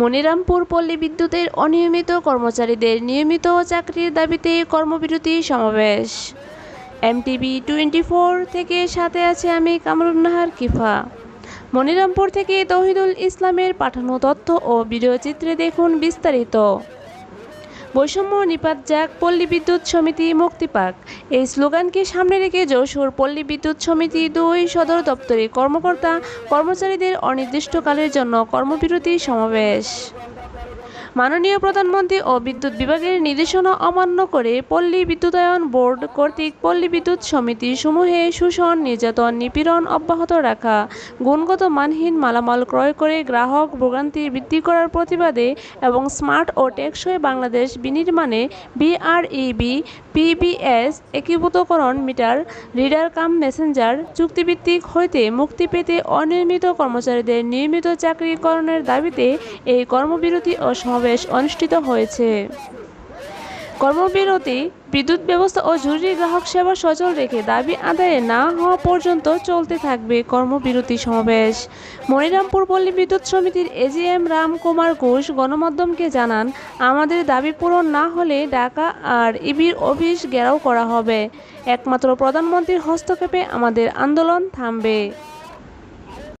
মনিরামপুর পল্লী বিদ্যুতের অনিয়মিত কর্মচারীদের নিয়মিত চাকরির দাবিতে কর্মবিরতি সমাবেশ। এমটিভি টোয়েন্টি ফোর থেকে সাথে আছে আমি কামরুন্নাহার কিফা। মনিরামপুর থেকে তহিদুল ইসলামের পাঠানো তথ্য ও ভিডিওচিত্রে দেখুন বিস্তারিত। বৈষম্য নিপাত যাক পল্লী বিদ্যুৎ সমিতি মুক্তি পাক। এই স্লোগানকে সামনে রেখে যশোর পল্লী বিদ্যুৎ সমিতি দুই সদর দপ্তরে কর্মকর্তা কর্মচারীদের অনির্দিষ্টকালের জন্য কর্মবিরতি সমাবেশ। মাননীয় প্রধানমন্ত্রী ও বিদ্যুৎ বিভাগের নির্দেশনা অমান্য করে পল্লী বিদ্যুতায়ন বোর্ড কর্তৃক পল্লী বিদ্যুৎ সমিতি সমূহে শোষণ, নির্যাতন, নিপীড়ন অব্যাহত রাখা, গুণগত মানহীন মালামাল ক্রয় করে গ্রাহক ভোগান্তি বৃদ্ধি করার প্রতিবাদে এবং স্মার্ট ও টেকসই বাংলাদেশ বিনির্মাণে বিআরইবি, পিবিএস একীভূতকরণ মিটার, রিডার কাম মেসেঞ্জার চুক্তিভিত্তিক হইতে মুক্তি পেতে অনিয়মিত কর্মচারীদের নিয়মিত চাকরিকরণের দাবিতে এই কর্মবিরতি ও সমাবেশ অনুষ্ঠিত হয়েছে। কর্মবিরতি, বিদ্যুৎ ব্যবস্থা ও জরুরি গ্রাহক সেবা সচল রেখে দাবি আদায়ে না হওয়া পর্যন্ত চলতে থাকবে কর্মবিরতি সমাবেশ। মনিরামপুর পল্লী বিদ্যুৎ সমিতির এজিএম রামকুমার ঘোষ গণমাধ্যমকে জানান, আমাদের দাবি পূরণ না হলে ঢাকা আর ইবির অফিস ঘেরাও করা হবে। একমাত্র প্রধানমন্ত্রীর হস্তক্ষেপে আমাদের আন্দোলন থামবে।